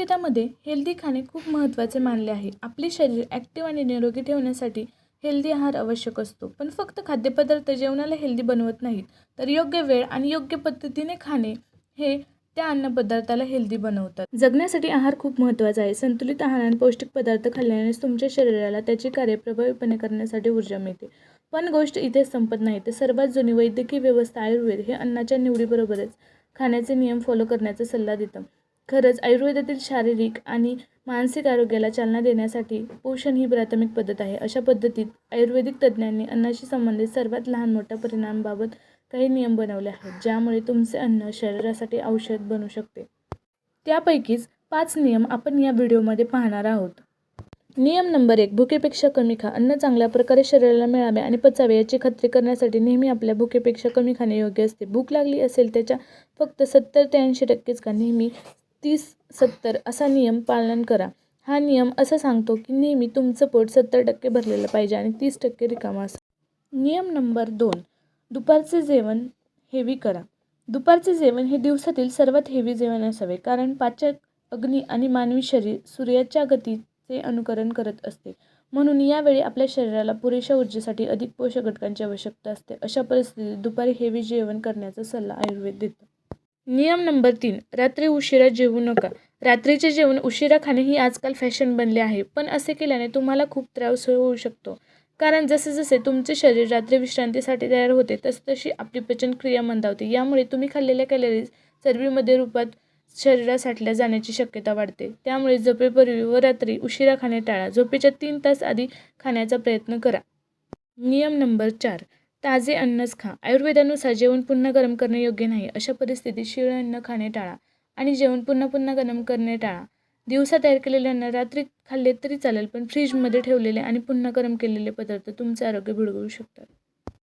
आयुर्वेदामध्ये healthy खाणे खूप महत्त्वाचे मानले आहे. आपले शरीर ॲक्टिव्ह आणि निरोगी ठेवण्यासाठी हेल्दी आहार आवश्यक असतो. पण फक्त खाद्यपदार्थ जेवणाला हेल्दी बनवत नाहीत तर योग्य वेळ आणि योग्य पद्धतीने खाणे हे त्या अन्नपदार्थाला हेल्दी बनवतात. जगण्यासाठी आहार खूप महत्त्वाचा आहे. संतुलित आहार आणि पौष्टिक पदार्थ खाल्ल्याने तुमच्या शरीराला त्याची कार्य प्रभावीपणे करण्यासाठी ऊर्जा मिळते. पण गोष्ट इथेच संपत नाही. तर सर्वात जुनी वैद्यकीय व्यवस्था आयुर्वेद हे अन्नाच्या निवडीबरोबरच खाण्याचे नियम फॉलो करण्याचा सल्ला देतं. खरंच आयुर्वेदातील शारीरिक आणि मानसिक आरोग्याला चालना देण्यासाठी पोषण ही प्राथमिक पद्धत आहे. अशा पद्धतीत आयुर्वेदिक तज्ज्ञांनी अन्नाशी संबंधित सर्वात लहान मोठ्या परिणामाबाबत काही नियम बनवले आहेत ज्यामुळे तुमचे अन्न शरीरासाठी औषध बनू शकते. त्यापैकीच पाच नियम आपण या व्हिडिओमध्ये पाहणार आहोत. नियम नंबर एक भुकेपेक्षा कमी खा. अन्न चांगल्या प्रकारे शरीराला मिळावे आणि पचावे याची खात्री करण्यासाठी नेहमी आपल्या भुकेपेक्षा कमी खाणे योग्य असते. भूक लागली असेल त्याच्या फक्त सत्तर ते ऐंशी टक्केच का नेहमी तीस सत्तर असा नियम पालन करा. हा नियम असं सांगतो की नेहमी तुमचं पोट सत्तर टक्के भरलेलं पाहिजे आणि तीस टक्के रिकामा असा. नियम नंबर दोन दुपारचे जेवण हेवी करा. दुपारचे जेवण हे दिवसातील सर्वात हेवी जेवण असावे कारण पाचक अग्नी आणि मानवी शरीर सूर्याच्या गतीचे अनुकरण करत असते. म्हणून यावेळी आपल्या शरीराला पुरेशा ऊर्जेसाठी अधिक पोषक घटकांची आवश्यकता असते. अशा परिस्थितीत दुपारी हेवी जेवण करण्याचा सल्ला आयुर्वेद देतो. नियम नंबर तीन रात्री उशिरा जेवू नका. रात्रीचे जेवण उशिरा खाणे ही आजकाल फॅशन बनले आहे पण असे केल्याने तुम्हाला खूप त्रास होऊ शकतो. कारण जसे जसे तुमचे शरीर रात्री विश्रांतीसाठी तयार होते तसतशी आपली पचनक्रिया मंदावते. यामुळे तुम्ही खाल्लेल्या कॅलरीज चरबीमध्ये रूपात शरीरात साठल्या जाण्याची शक्यता वाढते. त्यामुळे झोपेपूर्वी व रात्री उशिरा खाणे टाळा. झोपेच्या तीन तास आधी खाण्याचा प्रयत्न करा. नियम नंबर चार ताजे अन्नच खा. आयुर्वेदानुसार जेवण पुन्हा गरम करणे योग्य नाही. अशा परिस्थितीत शिळ अन्न खाणे टाळा आणि जेवण पुन्हा पुन्हा गरम करणे टाळा. दिवसा तयार केलेले अन्न रात्री खाल्ले तरी चालेल पण फ्रीजमध्ये ठेवलेले आणि पुन्हा गरम केलेले पदार्थ तुमचे आरोग्य बिघडवू शकतात.